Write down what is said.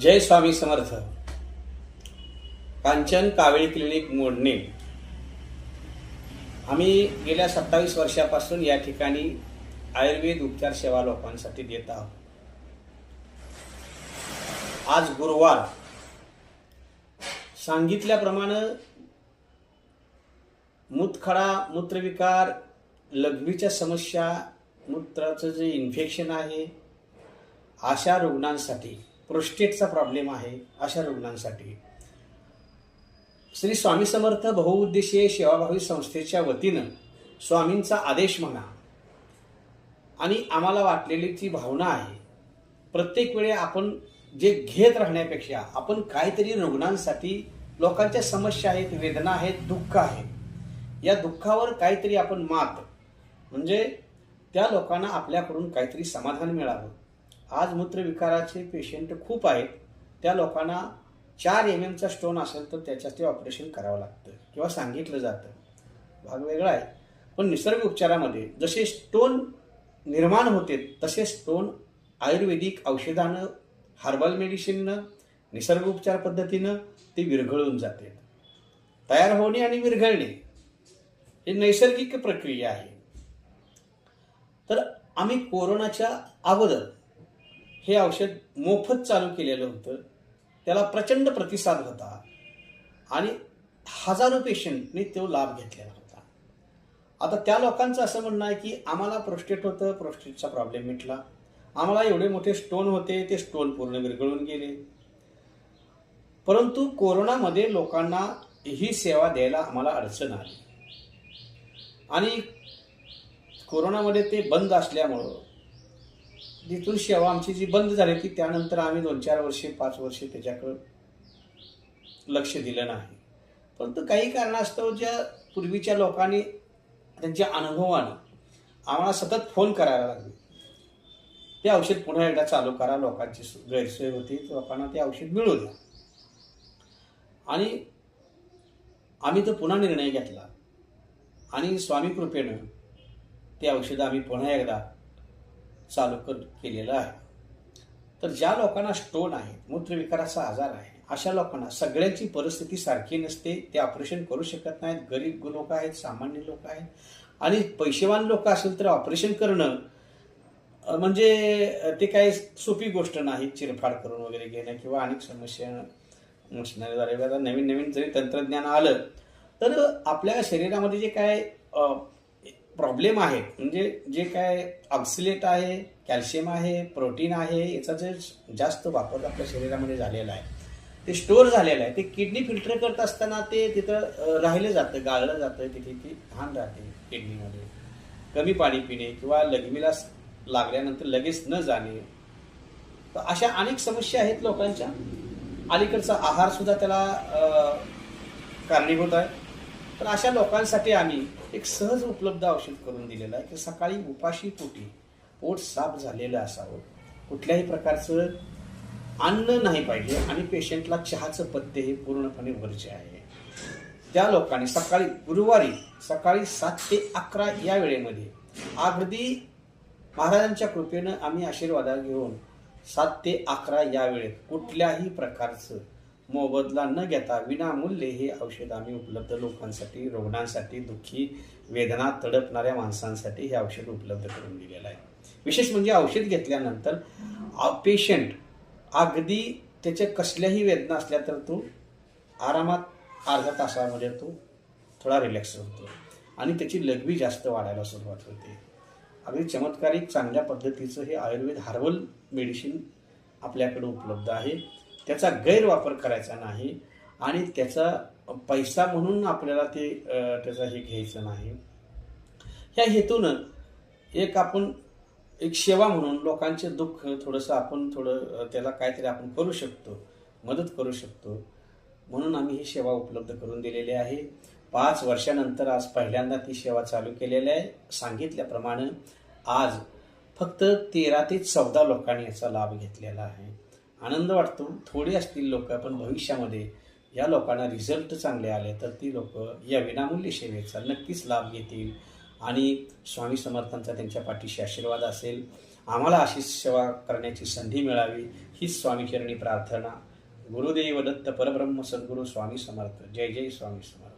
जय Swami Samarth. Kanchan कावेळी clinic मोडणे. आम्ही गेल्या सत्तावीस वर्षापासून या ठिकाणी आयुर्वेद उपचार सेवा लोकांसाठी देत आहोत. आज गुरुवार. सांगितल्याप्रमाणे मूतखडा मूत्रविकार लघवीच्या समस्या मूत्राचं जे इन्फेक्शन आहे अशा रुग्णांसाठी प्रोस्टेटचा प्रॉब्लेम आहे अशा रुग्णांसाठी. श्री स्वामी समर्थ बहुउद्देशीय सेवाभावी संस्थेच्या वतीनं स्वामींचा आदेश म्हणा आणि आम्हाला वाटलेली ती भावना आहे प्रत्येक वेळी आपण जे घेत राहण्यापेक्षा आपण काहीतरी रुग्णांसाठी लोकांच्या समस्या आहेत वेदना आहेत दुःख आहे या दुःखावर काहीतरी आपण मात म्हणजे त्या लोकांना आपल्याकडून काहीतरी समाधान मिळावं. आज मूत्रविकाराचे पेशंट खूप आहेत. त्या लोकांना चार एम एमचा स्टोन असेल तर त्याच्यात ते ऑपरेशन करावं लागतं किंवा सांगितलं जातं. भाग वेगळा आहे. पण निसर्ग उपचारामध्ये जसे स्टोन निर्माण होते तसे स्टोन आयुर्वेदिक औषधानं हर्बल मेडिसिननं निसर्ग उपचार पद्धतीनं ते विरघळून जाते. तयार होणे आणि विरघळणे ही नैसर्गिक प्रक्रिया आहे. तर आम्ही कोरोनाच्या अगोदर हे औषध मोफत चालू केलेलं होतं. त्याला प्रचंड प्रतिसाद होता. आणि हजारो पेशंटने तो लाभ घेतलेला होता. आता त्या लोकांचं असं म्हणणं आहे की आम्हाला प्रोस्टेट होतं प्रोस्टेटचा प्रॉब्लेम मिटला. आम्हाला एवढे मोठे स्टोन होते ते स्टोन पूर्ण विरघळून गेले. परंतु कोरोनामध्ये लोकांना ही सेवा द्यायला आम्हाला अडचण आली. आणि कोरोनामध्ये ते बंद असल्यामुळं जिथून सेवा आमची जी बंद झाली ती त्यानंतर आम्ही दोन चार वर्षे पाच वर्षे त्याच्याकडं लक्ष दिलं नाही. परंतु काही कारणास्तव ज्या पूर्वीच्या लोकांनी त्यांच्या अनुभवानं आम्हाला सतत फोन करायला लागले. ते औषध पुन्हा एकदा चालू करा लोकांची गैरसोय होती लोकांना ते औषध मिळू द्या. आणि आम्ही तो पुन्हा निर्णय घेतला. आणि स्वामी कृपेनं ते औषधं आम्ही पुन्हा एकदा चालू कर केलेलं आहे. तर ज्या लोकांना स्टोन आहे मूत्रविकाराचा आजार आहे अशा लोकांना सगळ्यांची परिस्थिती सारखी नसते ते ऑपरेशन करू शकत नाहीत. गरीब लोक आहेत सामान्य लोक आहेत. आणि पैसेवान लोक असेल तर ऑपरेशन करणं म्हणजे ते काही सोपी गोष्ट नाही चिरफाड करून वगैरे घेणं किंवा अनेक समस्या आता नवीन नवीन जरी तंत्रज्ञान आलं तर आपल्या शरीरामध्ये जे काय प्रॉब्लेम आहे. म्हणजे जे काय ऑक्सिलेट आहे कॅल्शियम आहे प्रोटीन आहे याचा जे जास्त वापर आपल्या शरीरामध्ये झालेला आहे ते स्टोअर झालेलं आहे. ते किडनी फिल्टर करत असताना ते तिथं राहिलं जातं गाळलं जातं तिथे ती घाण राहते किडनीमध्ये. कमी पाणी पिणे किंवा लघवीला लागल्यानंतर लगेच न जाणे. तर अशा अनेक समस्या आहेत लोकांच्या. अलीकडचा आहारसुद्धा त्याला कारणीभूत आहे. तर अशा लोकांसाठी आम्ही एक सहज उपलब्ध औषध करून दिलेलं आहे की सकाळी उपाशी पोटी पोट साफ झालेलं असावं. कुठल्याही प्रकारचं अन्न नाही पाहिजे आणि पेशंटला चहाचं पथ्य हे पूर्णपणे वर्ज्य आहे. त्या लोकांनी सकाळी गुरुवारी सकाळी सात ते अकरा या वेळेमध्ये अगदी महाराजांच्या कृपेनं आम्ही आशीर्वादा घेऊन सात ते अकरा या वेळेत कुठल्याही प्रकारचं मोबदला न घेता विनामूल्य हे औषध आम्ही उपलब्ध लोकांसाठी रुग्णांसाठी दुःखी वेदना तडपणाऱ्या माणसांसाठी हे औषध उपलब्ध करून दिलेलं आहे. विशेष म्हणजे औषध घेतल्यानंतर पेशंट अगदी त्याच्या कसल्याही वेदना असल्या तर तो आरामात अर्धा तासामध्ये तो थोडा रिलॅक्स होतो आणि त्याची लघवी जास्त वाढायला सुरुवात होते. अगदी चमत्कारिक चांगल्या पद्धतीचं हे आयुर्वेद हर्बल मेडिसिन आपल्याकडे उपलब्ध आहे. त्याचा गैरवापर करायचा नाही आणि त्याचा पैसा म्हणून आपल्याला ते त्याचा हे घ्यायचं नाही. ह्या हेतूनं एक आपण एक सेवा म्हणून लोकांचे दुःख थोडंसं आपण थोडं त्याला काहीतरी आपण करू शकतो मदत करू शकतो. म्हणून आम्ही ही सेवा उपलब्ध करून दिलेली आहे. पाच वर्षानंतर आज पहिल्यांदा ती सेवा चालू केलेली आहे. सांगितल्याप्रमाणे आज फक्त तेरा ते चौदा लोकांनी याचा लाभ घेतलेला आहे. आनंद वाटतो. थोडी असतील लोक पण भविष्यामध्ये या लोकांना रिझल्ट चांगले आले तर ती लोक या विनामूल्य सेवेचा नक्कीच लाभ घेतील. आणि स्वामी समर्थांचा त्यांच्या पाठीशी आशीर्वाद असेल. आम्हाला अशी सेवा करण्याची संधी मिळावी हीच स्वामीचरणी प्रार्थना. गुरुदेव दत्त परब्रह्म सद्गुरू स्वामी समर्थ. जय जय स्वामी समर्थ.